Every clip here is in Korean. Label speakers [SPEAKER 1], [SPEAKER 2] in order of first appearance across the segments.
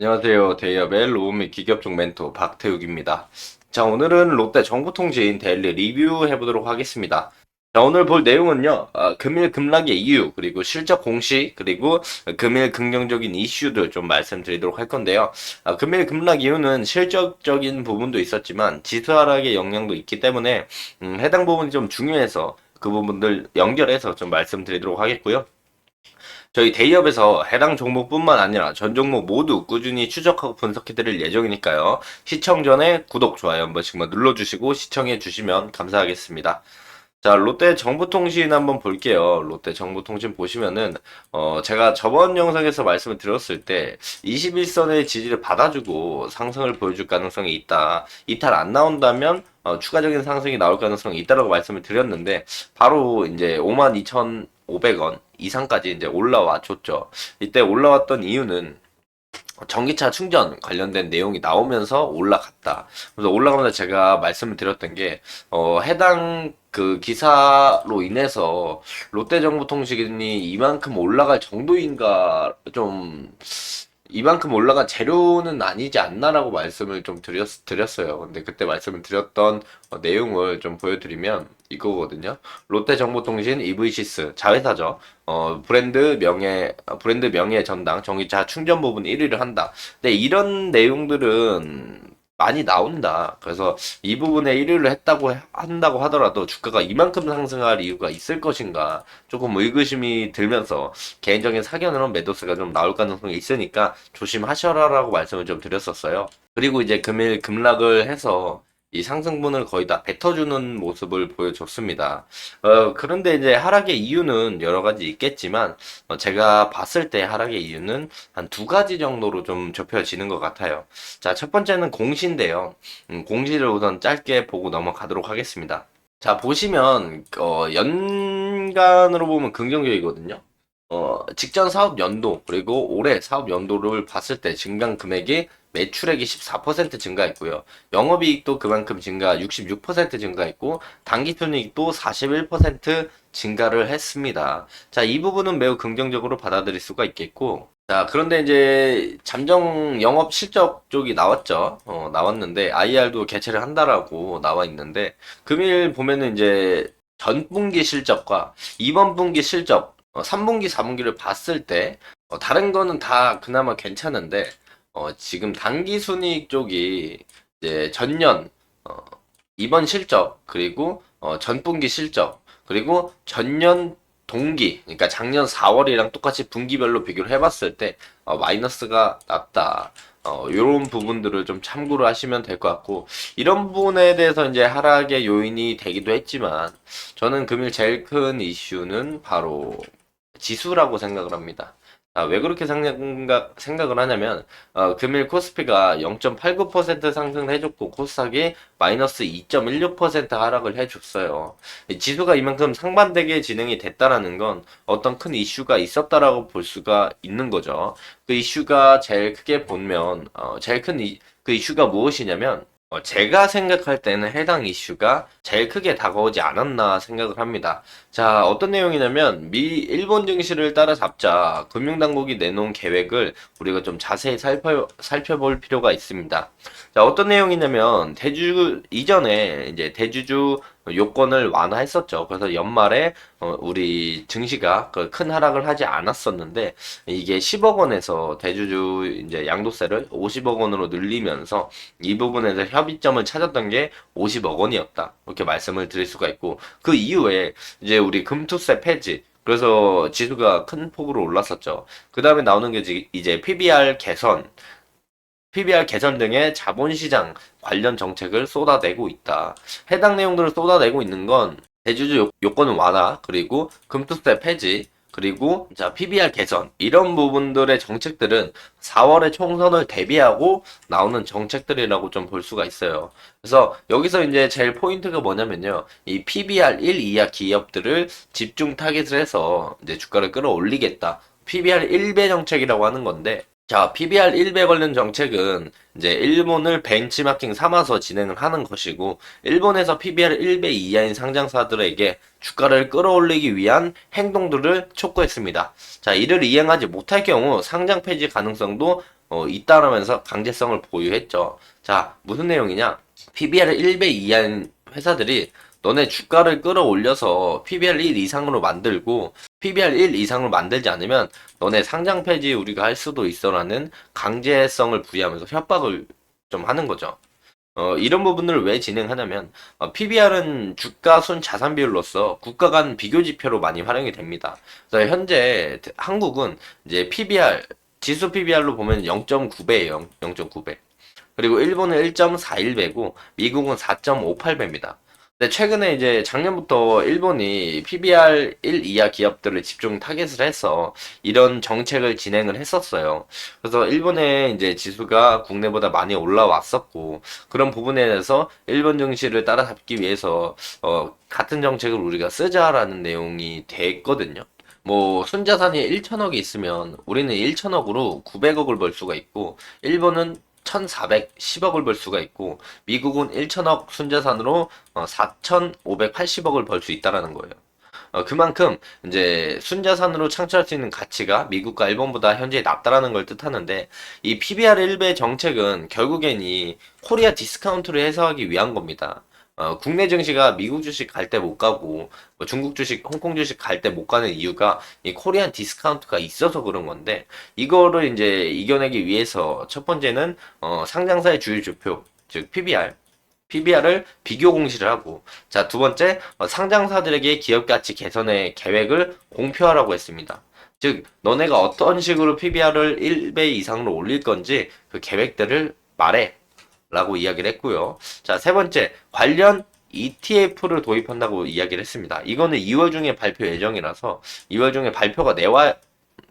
[SPEAKER 1] 안녕하세요. 대기업의 로우미 기업종 멘토 박태욱입니다. 자, 오늘은 롯데 정보통신 데일리 리뷰 해보도록 하겠습니다. 자, 오늘 볼 내용은요, 아, 금일 급락의 이유, 그리고 실적 공시, 그리고 금일 긍정적인 이슈들 좀 말씀드리도록 할 건데요. 아, 금일 급락 이유는 실적적인 부분도 있었지만 지수 하락의 영향도 있기 때문에 음, 해당 부분이 좀 중요해서 그 부분들 연결해서 좀 말씀드리도록 하겠고요. 저희 대기업에서 해당 종목뿐만 아니라 전 종목 모두 꾸준히 추적하고 분석해 드릴 예정이니까요. 시청 전에 구독, 좋아요 한 번씩만 눌러주시고 시청해 주시면 감사하겠습니다. 자, 롯데 정보통신 한번 볼게요. 롯데 정보통신 보시면은, 어, 제가 저번 영상에서 말씀을 드렸을 때, 21선의 지지를 받아주고 상승을 보여줄 가능성이 있다. 이탈 안 나온다면, 어, 추가적인 상승이 나올 가능성이 있다라고 말씀을 드렸는데, 바로 이제 52,500원 이상까지 이제 올라와 줬죠. 이때 올라왔던 이유는, 전기차 충전 관련된 내용이 나오면서 올라갔다. 그래서 올라가면서 제가 말씀을 드렸던 게, 어, 해당 그 기사로 인해서 롯데정보통신이 이만큼 올라갈 정도인가 좀 이만큼 올라간 재료는 아니지 않나라고 말씀을 좀 드렸, 드렸어요. 근데 그때 말씀을 드렸던 어, 내용을 좀 보여드리면 이거거든요. 롯데정보통신 EV시스 자회사죠. 어, 브랜드 명예, 어, 브랜드 명예 전당 전기차 충전 부분 1위를 한다. 근데 이런 내용들은 많이 나온다. 그래서 이 부분에 1위를 했다고 해- 한다고 하더라도 주가가 이만큼 상승할 이유가 있을 것인가 조금 의구심이 들면서 개인적인 사견으로 매도세가 좀 나올 가능성이 있으니까 조심하셔라라고 말씀을 좀 드렸었어요. 그리고 이제 금일 급락을 해서 이 상승분을 거의 다 뱉어주는 모습을 보여줬습니다. 어, 그런데 이제 하락의 이유는 여러 가지 있겠지만, 어, 제가 봤을 때 하락의 이유는 한 두 가지 정도로 좀 좁혀지는 것 같아요. 자, 첫 번째는 공시인데요. 음, 공시를 우선 짧게 보고 넘어가도록 하겠습니다. 자, 보시면, 어, 연간으로 보면 긍정적이거든요. 어, 직전 사업 연도, 그리고 올해 사업 연도를 봤을 때 증강 금액이 매출액이 14% 증가했고요. 영업이익도 그만큼 증가, 66% 증가했고, 당기순이익도 41% 증가를 했습니다. 자, 이 부분은 매우 긍정적으로 받아들일 수가 있겠고, 자, 그런데 이제 잠정 영업 실적 쪽이 나왔죠. 어, 나왔는데 IR도 개최를 한다라고 나와 있는데 금일 보면은 이제 전 분기 실적과 이번 분기 실적, 어, 3분기, 4분기를 봤을 때 어, 다른 거는 다 그나마 괜찮은데 어, 지금 당기 순이익 쪽이 이제 전년 어, 이번 실적 그리고 어, 전분기 실적 그리고 전년 동기, 그러니까 작년 4월이랑 똑같이 분기별로 비교를 해봤을 때 어, 마이너스가. 어, 이런 부분들을 좀 참고를 하시면 될 것 같고 이런 부분에 대해서 이제 하락의 요인이 되기도 했지만 저는 금일 제일 큰 이슈는 바로 지수라고 생각을 합니다. 아, 왜 그렇게 생각, 생각을 하냐면, 어, 금일 코스피가 0.89% 상승을 해줬고, 코스닥이 마이너스 2.16% 하락을 해줬어요. 이 지수가 이만큼 상반되게 진행이 됐다라는 건 어떤 큰 이슈가 있었다라고 볼 수가 있는 거죠. 그 이슈가 제일 크게 보면, 어, 제일 큰 이, 그 이슈가 무엇이냐면, 어, 제가 생각할 때는 해당 이슈가 제일 크게 다가오지 않았나 생각을 합니다. 자, 어떤 내용이냐면, 미, 일본 증시를 따라잡자 금융당국이 내놓은 계획을 우리가 좀 자세히 살펴, 살펴볼 필요가 있습니다. 자, 어떤 내용이냐면, 대주, 이전에 이제 대주주 요건을 완화했었죠. 그래서 연말에 어, 우리 증시가 그큰 하락을 하지 않았었는데, 이게 10억 원에서 대주주 이제 양도세를 50억 원으로 늘리면서 이 부분에서 협의점을 찾았던 게 50억 원이었다. 이렇게 말씀을 드릴 수가 있고, 그 이후에 이제 우리 금투세 폐지, 그래서 지수가 큰 폭으로 올랐었죠. 그 다음에 나오는 게 이제- PBR 개선, PBR 개선 등의 자본시장 관련 정책을 쏟아내고 있다. 해당 내용들을 쏟아내고 있는 건 대주주 요- 요건 완화, 그리고 금투세 폐지, 그리고 자 PBR 개선 이런 부분들의 정책들은 4월에 총선을 대비하고 나오는 정책들이라고 좀 볼 수가 있어요. 그래서 여기서 이제 제일 포인트가 뭐냐면요. 이 PBR 1 이하 기업들을 집중 타겟을 해서 이제 주가를 끌어올리겠다. PBR 1배 정책이라고 하는 건데 자, PBR 1배 관련 정책은 이제 일본을 벤치마킹 삼아서 진행을 하는 것이고, 일본에서 PBR 1배 이하인 상장사들에게 주가를 끌어올리기 위한 행동들을 촉구했습니다. 자, 이를 이행하지 못할 경우 상장 폐지 가능성도 어, 잇따르면서 강제성을 보유했죠. 자, 무슨 내용이냐? PBR 1배 이하인 회사들이 너네 주가를 끌어올려서 PBR 1 이상으로 만들고 PBR 1 이상으로 만들지 않으면 너네 상장 폐지 우리가 할 수도 있어라는 강제성을 부여하면서 협박을 좀 하는 거죠. 어, 이런 부분들을 왜 진행하냐면 PBR은 주가 순 자산 비율로서 국가 간 비교 지표로 많이 활용이 됩니다. 그래서 현재 한국은 이제 PBR 지수 PBR로 보면 0.9배예요. 0.9배. 그리고 일본은 1.41배고 미국은 4.58배입니다. 근데 최근에 이제 작년부터 일본이 PBR 1 이하 기업들을 집중 타겟을 해서 이런 정책을 진행을 했었어요. 그래서 일본의 이제 지수가 국내보다 많이 올라왔었고 그런 부분에 대해서 일본 증시를 따라잡기 위해서 어, 같은 정책을 우리가 쓰자라는 내용이 됐거든요. 뭐 순자산이 1천억이 있으면 우리는 1천억으로 900억을 벌 수가 있고 일본은 1,410억을 벌 수가 있고 미국은 1천억 순자산으로 4,580억을 벌 수 있다라는 거예요. 어, 그만큼 이제 순자산으로 창출할 수 있는 가치가 미국과 일본보다 현재 낮다라는 걸 뜻하는데 이 PBR 1배 정책은 결국엔 이 코리아 디스카운트를 해소하기 위한 겁니다. 어, 국내 증시가 미국 주식 갈 때 못 가고 뭐 중국 주식, 홍콩 주식 갈 때 못 가는 이유가 이 코리안 디스카운트가 있어서 그런 건데 이거를 이제 이겨내기 위해서 첫 번째는 어, 상장사의 주요 지표 즉 PBR PBR을 비교 공시를 하고 자 두 번째 어, 상장사들에게 기업 가치 개선의 계획을 공표하라고 했습니다. 즉 너네가 어떤 식으로 PBR을 1배 이상으로 올릴 건지 그 계획들을 말해 라고 이야기를 했고요. 자, 세 번째, 관련 ETF를 도입한다고 이야기를 했습니다. 이거는 2월 중에 발표 예정이라서 2월 중에 발표가 내와,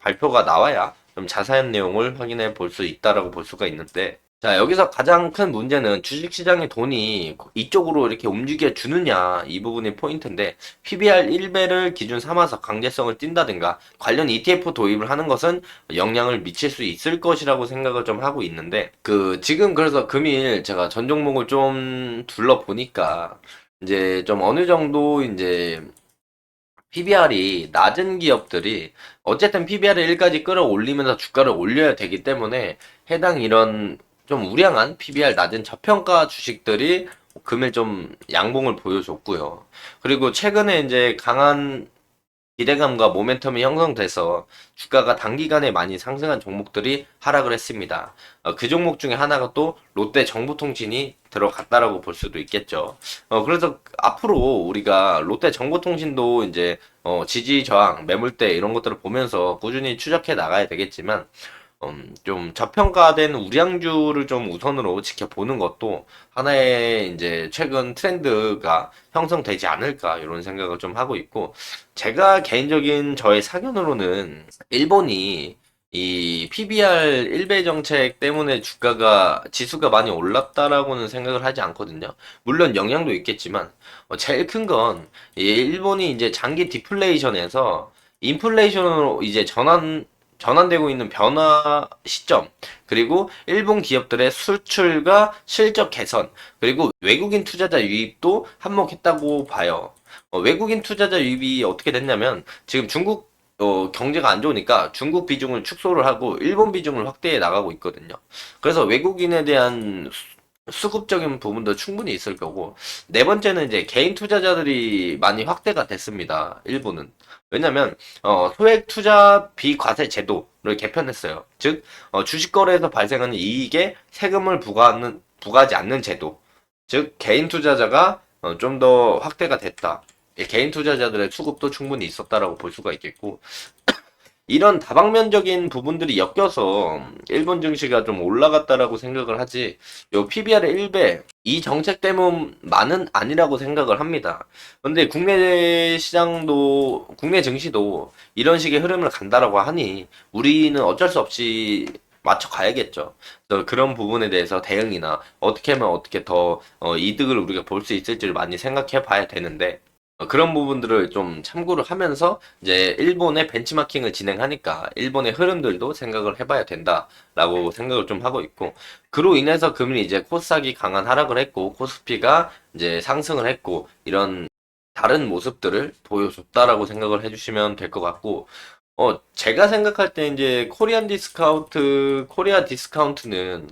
[SPEAKER 1] 발표가 나와야 좀 자세한 내용을 확인해 볼 수 있다라고 볼 수가 있는데, 자, 여기서 가장 큰 문제는 주식시장의 돈이 이쪽으로 이렇게 움직여 주느냐, 이 부분이 포인트인데, PBR 1배를 기준 삼아서 강제성을 띈다든가, 관련 ETF 도입을 하는 것은 영향을 미칠 수 있을 것이라고 생각을 좀 하고 있는데, 그, 지금 그래서 금일 제가 전 종목을 좀 둘러보니까, 이제 좀 어느 정도 이제, PBR이 낮은 기업들이 어쨌든 PBR을 1까지 끌어올리면서 주가를 올려야 되기 때문에 해당 이런 좀 우량한 PBR 낮은 저평가 주식들이 금일 좀 양봉을 보여줬고요. 그리고 최근에 이제 강한 기대감과 모멘텀이 형성돼서 주가가 단기간에 많이 상승한 종목들이 하락을 했습니다. 어, 그 종목 중에 하나가 또 롯데 정보통신이 들어갔다라고 볼 수도 있겠죠. 어, 그래서 앞으로 우리가 롯데 정보통신도 이제 어, 지지 저항, 매물대 이런 것들을 보면서 꾸준히 추적해 나가야 되겠지만 음, 좀 저평가된 우량주를 좀 우선으로 지켜보는 것도 하나의 이제 최근 트렌드가 형성되지 않을까 이런 생각을 좀 하고 있고 제가 개인적인 저의 사견으로는 일본이 이 PBR 1배 정책 때문에 주가가 지수가 많이 올랐다라고는 생각을 하지 않거든요. 물론 영향도 있겠지만 어, 제일 큰 건 일본이 이제 장기 디플레이션에서 인플레이션으로 이제 전환 전환되고 있는 변화 시점, 그리고 일본 기업들의 수출과 실적 개선, 그리고 외국인 투자자 유입도 한몫했다고 봐요. 어, 외국인 투자자 유입이 어떻게 됐냐면 지금 중국 어, 경제가 안 좋으니까 중국 비중을 축소를 하고 일본 비중을 확대해 나가고 있거든요. 그래서 외국인에 대한 수 급적인 부분도 충분히 있을 거고 네 번째는 이제 개인 투자자들이 많이 확대가 됐습니다. 일본은 왜냐면 어, 소액 투자 비과세 제도를 개편했어요. 즉 어, 주식 거래에서 발생하는 이익에 세금을 부과하는 부과하지 않는 제도. 즉 개인 투자자가 어, 좀 더 확대가 됐다. 예, 개인 투자자들의 수급도 충분히 있었다라고 볼 수가 있겠고 이런 다방면적인 부분들이 엮여서 일본 증시가 좀 올라갔다라고 생각을 하지 요 PBR의 1배 이 정책 때문만은 아니라고 생각을 합니다. 근데 국내 시장도 국내 증시도 이런 식의 흐름을 간다라고 하니 우리는 어쩔 수 없이 맞춰 가야겠죠. 그런 부분에 대해서 대응이나 어떻게 하면 어떻게 더 어, 이득을 우리가 볼 수 있을지를 많이 생각해 봐야 되는데 어, 그런 부분들을 좀 참고를 하면서 이제 일본의 벤치마킹을 진행하니까 일본의 흐름들도 생각을 해봐야 된다라고 생각을 좀 하고 있고 그로 인해서 금일 이제 코스닥이 강한 하락을 했고 코스피가 이제 상승을 했고 이런 다른 모습들을 보여줬다라고 생각을 해주시면 될 것 같고 어, 제가 생각할 때 이제 코리안 디스카운트, 코리아 디스카운트는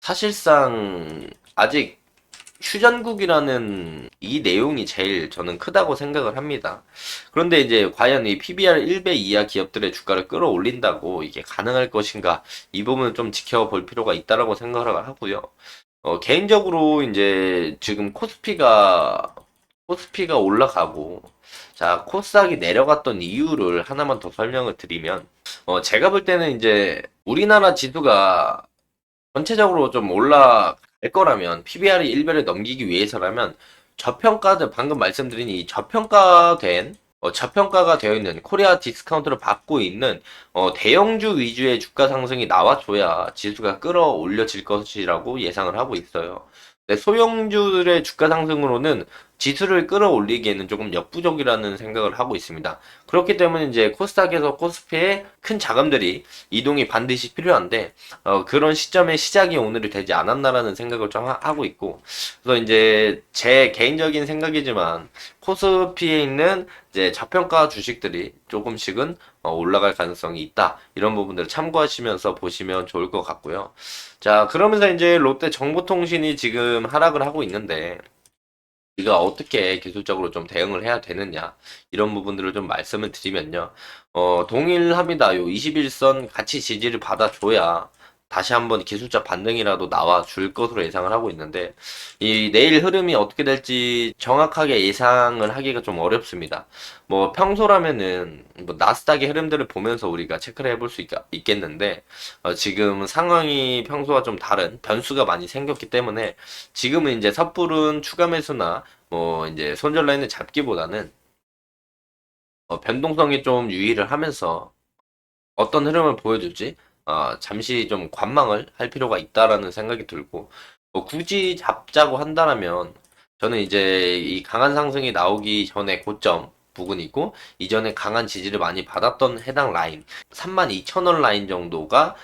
[SPEAKER 1] 사실상 아직 휴전국이라는 이 내용이 제일 저는 크다고 생각을 합니다. 그런데 이제 과연 이 PBR 1배 이하 기업들의 주가를 끌어올린다고 이게 가능할 것인가? 이 부분을 좀 지켜볼 필요가 있다라고 생각을 하고요. 어, 개인적으로 이제 지금 코스피가 코스피가 올라가고 자, 코스닥이 내려갔던 이유를 하나만 더 설명을 드리면 어, 제가 볼 때는 이제 우리나라 지수가 전체적으로 좀 올라 갈 거라면 PBR이 1배를 넘기기 위해서라면 저평가들 방금 말씀드린 이 저평가된 어, 저평가가 되어 있는 코리아 디스카운트를 받고 있는 어, 대형주 위주의 주가 상승이 나와줘야 지수가 끌어올려질 것이라고 예상을 하고 있어요. 네, 소형주들의 주가 상승으로는 지수를 끌어올리기에는 조금 역부족이라는 생각을 하고 있습니다. 그렇기 때문에 이제 코스닥에서 코스피에 큰 자금들이 이동이 반드시 필요한데 어, 그런 시점에 시작이 오늘이 되지 않았나라는 생각을 좀 하, 하고 있고 그래서 이제 제 개인적인 생각이지만 코스피에 있는 이제 저평가 주식들이 조금씩은 어, 올라갈 가능성이 있다 이런 부분들을 참고하시면서 보시면 좋을 것 같고요. 자 그러면서 이제 롯데 정보통신이 지금 하락을 하고 있는데 우리가 어떻게 기술적으로 좀 대응을 해야 되느냐 이런 부분들을 좀 말씀을 드리면요. 어, 동일합니다. 요 21선 같이 지지를 받아줘야 다시 한번 기술적 반등이라도 나와 줄 것으로 예상을 하고 있는데 이 내일 흐름이 어떻게 될지 정확하게 예상을 하기가 좀 어렵습니다. 뭐 평소라면은 뭐 나스닥의 흐름들을 보면서 우리가 체크를 해볼 수 있, 겠는데 어, 지금 상황이 평소와 좀 다른 변수가 많이 생겼기 때문에 지금은 이제 섣부른 추가 매수나 뭐 이제 손절 라인을 잡기보다는 어, 변동성이 좀 유의를 하면서 어떤 흐름을 보여줄지 어, 잠시 좀 관망을 할 필요가 있다라는 생각이 들고 뭐 굳이 잡자고 한다라면 저는 이제 이 강한 상승이 나오기 전에 고점 부근이고 이전에 강한 지지를 많이 받았던 해당 라인 32,000원 라인 정도가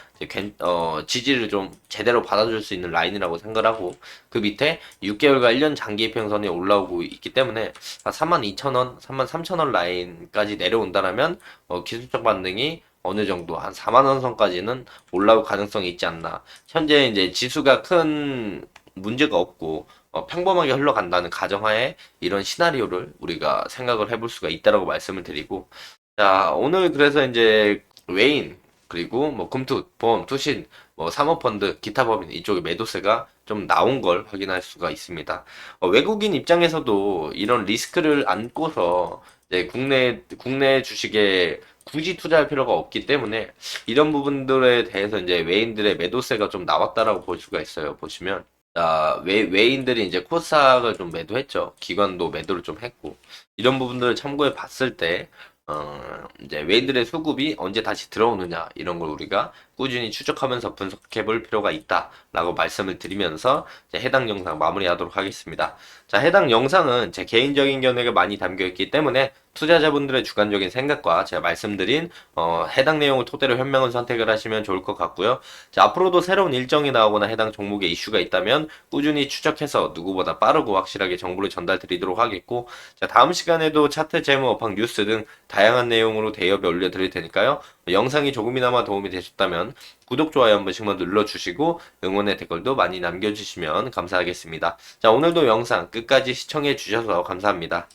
[SPEAKER 1] 어, 지지를 좀 제대로 받아줄 수 있는 라인이라고 생각을 하고 그 밑에 6개월과 1년 장기 이평선이 올라오고 있기 때문에 32,000원, 33,000원 라인까지 내려온다라면 어, 기술적 반등이 어느 정도 한 4만 원 선까지는 올라올 가능성이 있지 않나. 현재 이제 지수가 큰 문제가 없고 어, 평범하게 흘러간다는 가정하에 이런 시나리오를 우리가 생각을 해볼 수가 있다라고 말씀을 드리고 자 오늘 그래서 이제 외인 그리고 뭐 금투, 보험, 투신, 뭐 사모펀드, 기타 법인 이쪽에 매도세가 좀 나온 걸 확인할 수가 있습니다. 어, 외국인 입장에서도 이런 리스크를 안고서 국내 국내 주식에 굳이 투자할 필요가 없기 때문에 이런 부분들에 대해서 이제 외인들의 매도세가 좀 나왔다라고 볼 수가 있어요. 보시면 자, 외, 외인들이 이제 코스닥을 좀 매도했죠. 기관도 매도를 좀 했고 이런 부분들을 참고해 봤을 때 어, 이제 외인들의 수급이 언제 다시 들어오느냐 이런 걸 우리가 꾸준히 추적하면서 분석해 볼 필요가 있다라고 말씀을 드리면서 해당 영상 마무리하도록 하겠습니다. 자, 해당 영상은 제 개인적인 견해가 많이 담겨 있기 때문에 투자자분들의 주관적인 생각과 제가 말씀드린 어, 해당 내용을 토대로 현명한 선택을 하시면 좋을 것 같고요. 자, 앞으로도 새로운 일정이 나오거나 해당 종목에 이슈가 있다면 꾸준히 추적해서 누구보다 빠르고 확실하게 정보를 전달 드리도록 하겠고 자, 다음 시간에도 차트, 재무, 업황, 뉴스 등 다양한 내용으로 대여에 올려드릴 테니까요. 영상이 조금이나마 도움이 되셨다 면 구독, 좋아요 한 번씩만 눌러주시고 응원의 댓글도 많이 남겨주시면 감사하겠습니다. 자, 오늘도 영상 끝까지 시청해 주셔서 감사합니다.